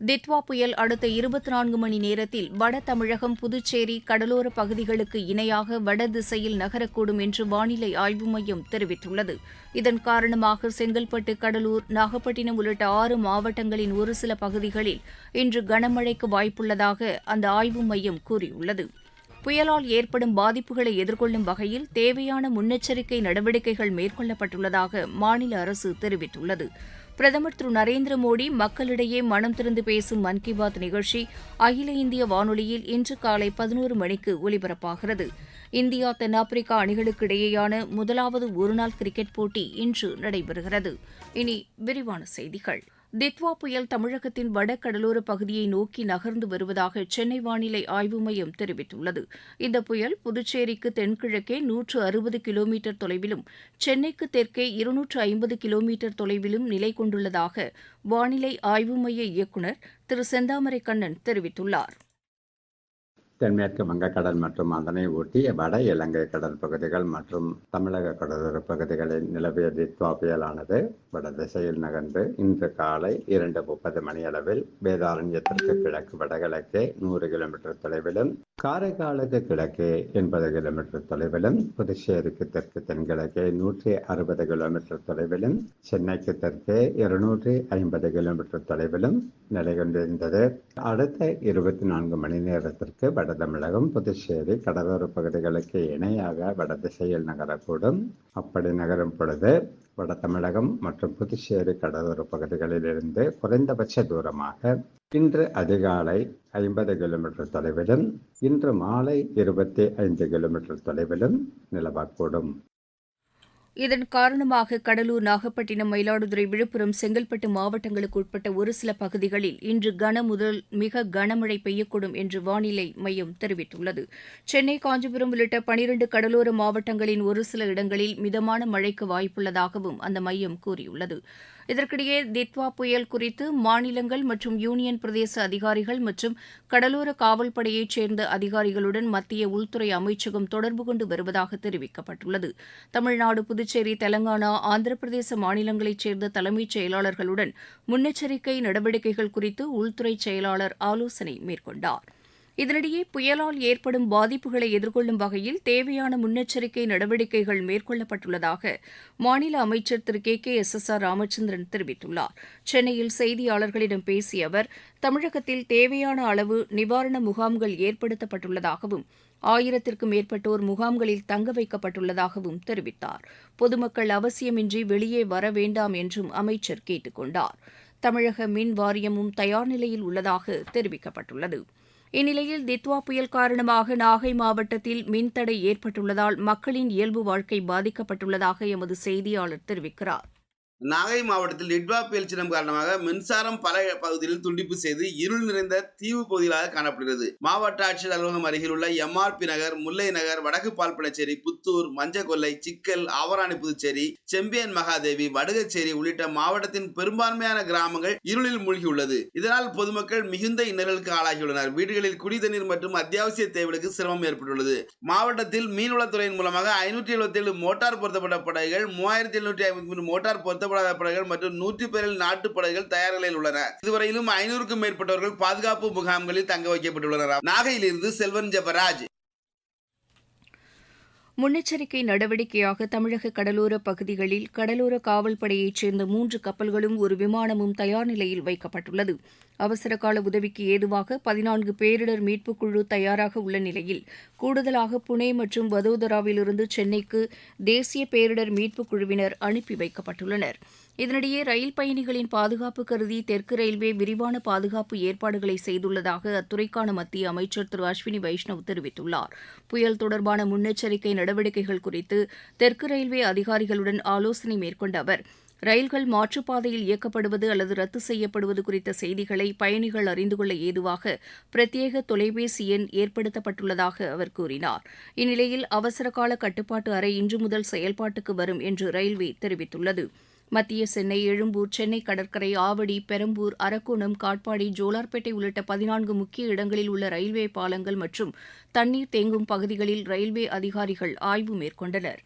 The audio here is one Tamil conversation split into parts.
தித்வா புயல் அடுத்த இருபத்தி நான்கு மணி நேரத்தில் வட தமிழகம் புதுச்சேரி கடலோர பகுதிகளுக்கு இணையாக வட திசையில் நகரக்கூடும் என்று வானிலை ஆய்வு மையம் தெரிவித்துள்ளது. இதன் காரணமாக செங்கல்பட்டு கடலூர் நாகப்பட்டினம் உள்ளிட்ட ஆறு மாவட்டங்களின் ஒரு சில பகுதிகளில் இன்று கனமழைக்கு வாய்ப்புள்ளதாக அந்த ஆய்வு மையம் கூறியுள்ளது. புயலால் ஏற்படும் பாதிப்புகளை எதிர்கொள்ளும் வகையில் தேவையான முன்னெச்சரிக்கை நடவடிக்கைகள் மேற்கொள்ளப்பட்டுள்ளதாக மாநில அரசு தெரிவித்துள்ளது. பிரதமர் திரு நரேந்திர மோடி மக்களிடையே மனம் திறந்து பேசும் மன் கி பாத் நிகழ்ச்சி அகில இந்திய வானொலியில் இன்று காலை பதினோரு மணிக்கு ஒலிபரப்பாகிறது. இந்தியா தென்னாப்பிரிக்கா அணிகளுக்கு இடையேயான முதலாவது ஒருநாள் கிரிக்கெட் போட்டி இன்று நடைபெறுகிறது. இனி விரிவான செய்திகள். தித்வா புயல் தமிழகத்தின் வட பகுதியை நோக்கி நகர்ந்து வருவதாக சென்னை வானிலை ஆய்வு மையம் தெரிவித்துள்ளது. இந்த புயல் புதுச்சேரிக்கு தென்கிழக்கே நூற்று அறுபது கிலோமீட்டர் தொலைவிலும் சென்னைக்கு தெற்கே இருநூற்று ஐம்பது கிலோமீட்டர் தொலைவிலும் நிலை கொண்டுள்ளதாக வானிலை ஆய்வு மைய இயக்குநர் திரு செந்தாமரை கண்ணன் தெரிவித்துள்ளார். தென்மேற்கு வங்கக்கடல் மற்றும் அதனை ஒட்டிய வட இலங்கை கடல் பகுதிகள் மற்றும் தமிழக கடலோர பகுதிகளில் நிலவிய தித்வா புயலானது வட திசையில் நகர்ந்து இன்று காலை இரண்டு முப்பது மணியளவில் வேதாரண்யத்திற்கு கிழக்கு வடகிழக்கே நூறு கிலோமீட்டர் தொலைவிலும் காரைக்காலுக்கு கிழக்கே எண்பது கிலோமீட்டர் தொலைவிலும் புதுச்சேரிக்கு தெற்கு தென்கிழக்கே நூற்றி அறுபது கிலோமீட்டர் தொலைவிலும் சென்னைக்கு தெற்கே இருநூற்றி ஐம்பது கிலோமீட்டர் தொலைவிலும் நிலை கொண்டிருந்தது அடுத்த இருபத்தி நான்கு மணி நேரத்திற்கு வட தமிழகம் புதுச்சேரி கடலோர பகுதிகளுக்கு இணையாக வட திசையில் நகரக்கூடும். அப்படி நகரும் பொழுது வட தமிழகம் மற்றும் புதுச்சேரி கடலோர பகுதிகளிலிருந்து குறைந்தபட்ச தூரமாக இன்று அதிகாலை ஐம்பது கிலோமீட்டர் தொலைவிலும் இன்று மாலை இருபத்தி ஐந்து கிலோமீட்டர் தொலைவிலும் நிலவக்கூடும். இதன் காரணமாக கடலூர் நாகப்பட்டினம் மயிலாடுதுறை விழுப்புரம் செங்கல்பட்டு மாவட்டங்களுக்கு உட்பட்ட ஒரு சில பகுதிகளில் இன்று கன முதல் மிக கனமழை பெய்யக்கூடும் என்று வானிலை மையம் தெரிவித்துள்ளது. சென்னை காஞ்சிபுரம் உள்ளிட்ட பனிரண்டு கடலோர மாவட்டங்களின் ஒரு சில இடங்களில் மிதமான மழைக்கு வாய்ப்புள்ளதாகவும் அந்த மையம் கூறியுள்ளது. இதற்கிடையே தித்வா புயல் குறித்து மாநிலங்கள் மற்றும் யூனியன் பிரதேச அதிகாரிகள் மற்றும் கடலோர காவல்படையைச் சேர்ந்த அதிகாரிகளுடன் மத்திய உள்துறை அமைச்சகம் தொடர்பு கொண்டு வருவதாக தெரிவிக்கப்பட்டுள்ளது. தமிழ்நாடு புதுச்சேரி தெலங்கானா ஆந்திர பிரதேச மாநிலங்களைச் சேர்ந்த தலைமைச் செயலாளர்களுடன் முன்னெச்சரிக்கை நடவடிக்கைகள் குறித்து உள்துறை செயலாளர் ஆலோசனை மேற்கொண்டார். இதனிடையே புயலால் ஏற்படும் பாதிப்புகளை எதிர்கொள்ளும் வகையில் தேவையான முன்னெச்சரிக்கை நடவடிக்கைகள் மேற்கொள்ளப்பட்டுள்ளதாக மாநில அமைச்சர் திரு K K S S R Ramachandran தெரிவித்துள்ளார். சென்னையில் செய்தியாளர்களிடம் பேசிய அவர் தமிழகத்தில் தேவையான அளவு நிவாரண முகாம்கள் ஏற்படுத்தப்பட்டுள்ளதாகவும் ஆயிரத்திற்கும் மேற்பட்டோர் முகாம்களில் தங்க வைக்கப்பட்டுள்ளதாகவும் தெரிவித்தார். பொதுமக்கள் அவசியமின்றி வெளியே வர வேண்டாம் என்றும் அமைச்சர் கேட்டுக் கொண்டார். தமிழக மின் வாரியமும் தயார் நிலையில் உள்ளதாக தெரிவிக்கப்பட்டுள்ளது. இந்நிலையில் தித்வா புயல் காரணமாக நாகை மாவட்டத்தில் மின்தடை ஏற்பட்டுள்ளதால் மக்களின் இயல்பு வாழ்க்கை பாதிக்கப்பட்டுள்ளதாக எமது செய்தியாளர் தெரிவிக்கிறார். நாகை மாவட்டத்தில் நிட்வா புயல் சின்னம் காரணமாக மின்சாரம் பல பகுதிகளில் துண்டிப்பு செய்து இருள் நிறைந்த தீவு பகுதிகளாக காணப்படுகிறது. மாவட்ட ஆட்சியர் அலுவலகம் அருகில் உள்ள எம்ஆர்பி நகர் முல்லை நகர் வடக்கு பால்பனச்சேரி புத்தூர் மஞ்சக்கொல்லை சிக்கல் ஆவராணி புதுச்சேரி செம்பியன் மகாதேவி வடுகச்சேரி உள்ளிட்ட மாவட்டத்தின் பெரும்பான்மையான கிராமங்கள் இருளில் மூழ்கியுள்ளது இதனால் பொதுமக்கள் மிகுந்த இன்னல்களுக்கு ஆளாகியுள்ளனர். வீடுகளில் குடிதண்ணீர் மற்றும் அத்தியாவசிய தேவைகளுக்கு சிரமம் ஏற்பட்டுள்ளது. மாவட்டத்தில் மீன்வளத்துறையின் மூலமாக ஐநூற்றி எழுபத்தி ஏழு மோட்டார் பொருத்தப்பட்ட படகுகள் மூவாயிரத்தி எழுநூற்றி ஐம்பத்தி மூன்று மோட்டார் பொருத்த பொருத்தப்படாத படைகள் மற்றும் நூற்றி பேரில் நாட்டு படைகள் தயார் நிலையில் உள்ளன. இதுவரையிலும் ஐநூறுக்கும் மேற்பட்டவர்கள் பாதுகாப்பு முகாம்களில் தங்க வைக்கப்பட்டுள்ளனர். நாகையிலிருந்து செல்வன் ஜபராஜ். முன்னெச்சரிக்கை நடவடிக்கையாக தமிழக கடலோர பகுதிகளில் கடலோர காவல்படையைச் சேர்ந்த மூன்று கப்பல்களும் ஒரு விமானமும் தயார் நிலையில் வைக்கப்பட்டுள்ளது. அவசரகால உதவிக்கு ஏதுவாக பதினான்கு பேரிடர் மீட்புக் குழு தயாராக உள்ள நிலையில் கூடுதலாக புனே மற்றும் வதோதராவிலிருந்து சென்னைக்கு தேசிய பேரிடர் மீட்புக் குழுவினர் அனுப்பி வைக்கப்பட்டுள்ளனர். இதனிடையே ரயில் பயணிகளின் பாதுகாப்பு கருதி தெற்கு ரயில்வே விரிவான பாதுகாப்பு ஏற்பாடுகளை செய்துள்ளதாக அத்துறைக்கான மத்திய அமைச்சர் திரு அஸ்வினி வைஷ்ணவ் தெரிவித்துள்ளார். புயல் தொடர்பான முன்னெச்சரிக்கை நடவடிக்கைகள் குறித்து தெற்கு ரயில்வே அதிகாரிகளுடன் ஆலோசனை மேற்கொண்ட அவர் ரயில்கள் மாற்றுப்பாதையில் இயக்கப்படுவது அல்லது ரத்து செய்யப்படுவது குறித்த செய்திகளை பயணிகள் அறிந்து கொள்ள ஏதுவாக பிரத்யேக தொலைபேசி எண் ஏற்படுத்தப்பட்டுள்ளதாக அவர் கூறினார். இந்நிலையில் அவசரகால கட்டுப்பாட்டு அறை இன்று முதல் செயல்பாட்டுக்கு வரும் என்று ரயில்வே தெரிவித்துள்ளது. மத்திய சென்னை எழும்பூர் சென்னை கடற்கரை ஆவடி பெரம்பூர் அரக்கோணம் காட்பாடி ஜோலார்பேட்டை உள்ளிட்ட பதினான்கு முக்கிய இடங்களில் உள்ள ரயில்வே பாலங்கள் மற்றும் தண்ணீர் தேங்கும் பகுதிகளில் ரயில்வே அதிகாரிகள் ஆய்வு மேற்கொண்டனர்.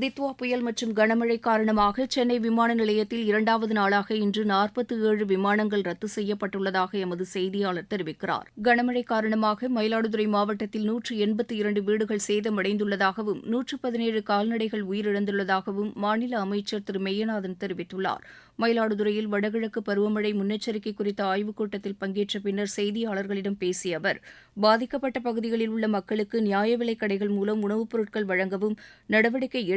தித்வா புயல் மற்றும் கனமழை காரணமாக சென்னை விமான நிலையத்தில் இரண்டாவது நாளாக இன்று நாற்பத்தி ஏழு விமானங்கள் ரத்து செய்யப்பட்டுள்ளதாக எமது செய்தியாளர் தெரிவிக்கிறார். கனமழை காரணமாக மயிலாடுதுறை மாவட்டத்தில் நூற்று எண்பத்தி இரண்டு வீடுகள் சேதமடைந்துள்ளதாகவும் நூற்று பதினேழு கால்நடைகள் உயிரிழந்துள்ளதாகவும் மாநில அமைச்சர் திரு மெய்யநாதன் தெரிவித்துள்ளார். மயிலாடுதுறையில் வடகிழக்கு பருவமழை முன்னெச்சரிக்கை குறித்த ஆய்வுக் கூட்டத்தில் பங்கேற்ற பின்னர் செய்தியாளர்களிடம் பேசிய அவர் பாதிக்கப்பட்ட பகுதிகளில் உள்ள மக்களுக்கு நியாய விலைக் கடைகள் மூலம் உணவுப் பொருட்கள் வழங்கவும் நடவடிக்கை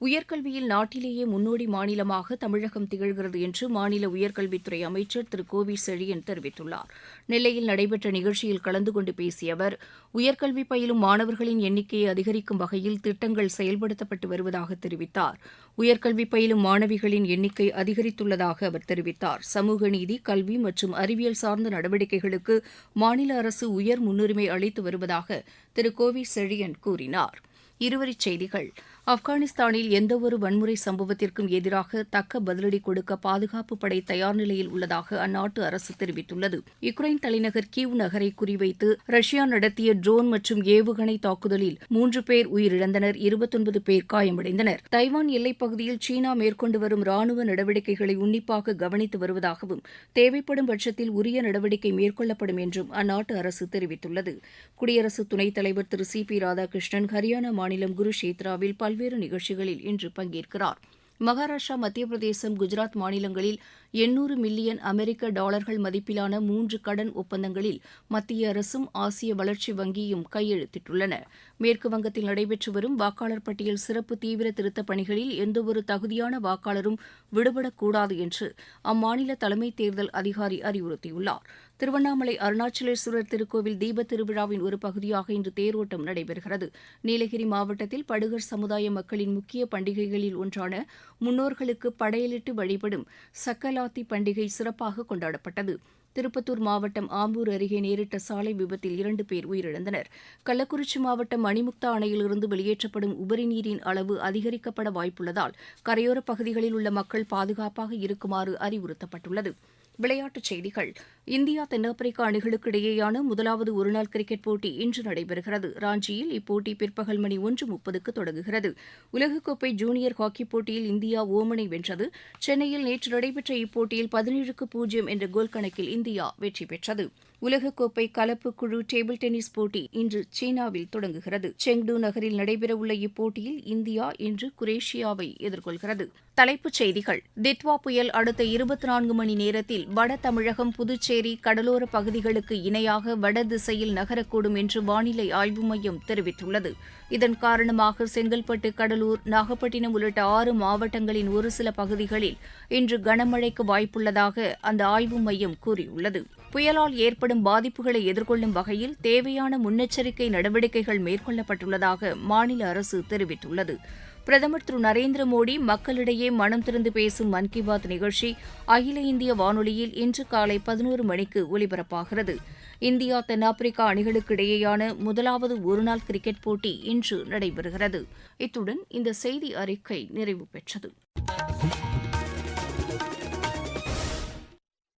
உயர்கல்வியில் நாட்டிலேயே முன்னோடி மாநிலமாக தமிழகம் திகழ்கிறது என்று மாநில உயர்கல்வித்துறை அமைச்சர் திரு. கோவி செழியன் தெரிவித்துள்ளார். நெல்லையில் நடைபெற்ற நிகழ்ச்சியில் கலந்து கொண்டு பேசிய அவர் உயர்கல்வி பயிலும் மாணவர்களின் எண்ணிக்கையை அதிகரிக்கும் வகையில் திட்டங்கள் செயல்படுத்தப்பட்டு வருவதாக தெரிவித்தார். உயர்கல்வி பயிலும் மாணவிகளின் எண்ணிக்கை அதிகரித்துள்ளதாக அவர் தெரிவித்தார். சமூக நீதி கல்வி மற்றும் அறிவியல் சார்ந்த நடவடிக்கைகளுக்கு மாநில அரசு உயர் முன்னுரிமை அளித்து வருவதாக திரு. கோவி செழியன் கூறினார். இருவரிச் செய்திகள். ஆப்கானிஸ்தானில் எந்தவொரு வன்முறை சம்பவத்திற்கும் எதிராக தக்க பதிலடி கொடுக்க பாதுகாப்பு படை தயார் நிலையில் உள்ளதாக அந்நாட்டு அரசு தெரிவித்துள்ளது. யுக்ரைன் தலைநகர் கீவ் நகரை குறிவைத்து ரஷ்யா நடத்திய ட்ரோன் மற்றும் ஏவுகணை தாக்குதலில் மூன்று பேர் உயிரிழந்தனர் இருபத்தொன்பது பேர் காயமடைந்தனர். தைவான் எல்லைப் பகுதியில் சீனா மேற்கொண்டு வரும் ராணுவ நடவடிக்கைகளை உன்னிப்பாக கவனித்து வருவதாகவும் தேவைப்படும் பட்சத்தில் உரிய நடவடிக்கை மேற்கொள்ளப்படும் என்றும் அந்நாட்டு அரசு தெரிவித்துள்ளது. குடியரசு துணைத் தலைவர் திரு சி பி ராதாகிருஷ்ணன் ஹரியானா மாநிலம் குருஷேத்ராவில் பல்வேறு நிகழ்ச்சிகளில் இன்று பங்கேற்கிறார். மகாராஷ்டிரா மத்திய பிரதேசம் குஜராத் மாநிலங்களில் எண்ணூறு மில்லியன் அமெரிக்க டாலர்கள் மதிப்பிலான மூன்று கடன் ஒப்பந்தங்களில் மத்திய அரசும் ஆசிய வளர்ச்சி வங்கியும் கையெழுத்திட்டுள்ளன. மேற்கு வங்கத்தில் நடைபெற்று வரும் வாக்காளர் பட்டியல் சிறப்பு தீவிர திருத்தப் பணிகளில் எந்தவொரு தகுதியான வாக்காளரும் விடுபடக்கூடாது என்று அம்மாநில தலைமை தேர்தல் அதிகாரி அறிவுறுத்தியுள்ளாா் திருவண்ணாமலை அருணாச்சலேஸ்வரர் திருக்கோவில் தீபத்திருவிழாவின் ஒரு பகுதியாக இன்று தேரோட்டம் நடைபெறுகிறது. நீலகிரி மாவட்டத்தில் படுகர் சமுதாய மக்களின் முக்கிய பண்டிகைகளில் ஒன்றான முன்னோர்களுக்கு படையலிட்டு வழிபடும் சக்கலாத்தி பண்டிகை சிறப்பாக கொண்டாடப்பட்டது. திருப்பத்தூர் மாவட்டம் ஆம்பூர் அருகே நேரிட்ட சாலை விபத்தில் இரண்டு பேர் உயிரிழந்தனர். கள்ளக்குறிச்சி மாவட்டம் மணிமுக்தா அணையிலிருந்து வெளியேற்றப்படும் உபரி நீரின் அளவு அதிகரிக்கப்பட வாய்ப்புள்ளதால் கரையோரப் பகுதிகளில் உள்ள மக்கள் பாதுகாப்பாக இருக்குமாறு அறிவுறுத்தப்பட்டுள்ளது. விளையாட்டுச் செய்திகள். இந்தியா தென்னாப்பிரிக்கா அணிகளுக்கு இடையேயான முதலாவது ஒருநாள் கிரிக்கெட் போட்டி இன்று நடைபெறுகிறது. ராஞ்சியில் இப்போட்டி பிற்பகல் மணி ஒன்று முப்பதுக்கு தொடங்குகிறது. உலகக்கோப்பை ஜூனியர் ஹாக்கிப் போட்டியில் இந்தியா ஓமனை வென்றது. சென்னையில் நேற்று நடைபெற்ற இப்போட்டியில் பதினேழுக்கு பூஜ்ஜியம் என்ற கோல் கணக்கில் இந்தியா வெற்றி பெற்றது. உலகக்கோப்பை கலப்பு குழு டேபிள் டென்னிஸ் போட்டி இன்று சீனாவில் தொடங்குகிறது. செங்டு நகரில் நடைபெறவுள்ள இப்போட்டியில் இந்தியா இன்று குரேஷியாவை எதிர்கொள்கிறது. தலைப்புச் செய்திகள். தித்வா புயல் அடுத்த இருபத்தி நான்கு மணி நேரத்தில் வட தமிழகம் புதுச்சேரி கடலோர பகுதிகளுக்கு இணையாக வட திசையில் நகரக்கூடும் என்று வானிலை ஆய்வு மையம் தெரிவித்துள்ளது. இதன் காரணமாக செங்கல்பட்டு கடலூர் நாகப்பட்டினம் உள்ளிட்ட ஆறு மாவட்டங்களின் ஒரு சில பகுதிகளில் இன்று கனமழைக்கு வாய்ப்புள்ளதாக அந்த ஆய்வு மையம் கூறியுள்ளது. புயலால் ஏற்படும் பாதிப்புகளை எதிர்கொள்ளும் வகையில் தேவையான முன்னெச்சரிக்கை நடவடிக்கைகள் மேற்கொள்ளப்பட்டுள்ளதாக மாநில அரசு தெரிவித்துள்ளது. பிரதமர் திரு நரேந்திர மோடி மக்களிடையே மனம் திறந்து பேசும் மன் கி பாத் நிகழ்ச்சி அகில இந்திய வானொலியில் இன்று காலை பதினோரு மணிக்கு ஒலிபரப்பாகிறது. இந்தியா தென்னாப்பிரிக்கா அணிகளுக்கு இடையேயான முதலாவது ஒருநாள் கிரிக்கெட் போட்டி இன்று நடைபெறுகிறது. இத்துடன் இந்த செய்தி அறிக்கை நிறைவு பெற்றது.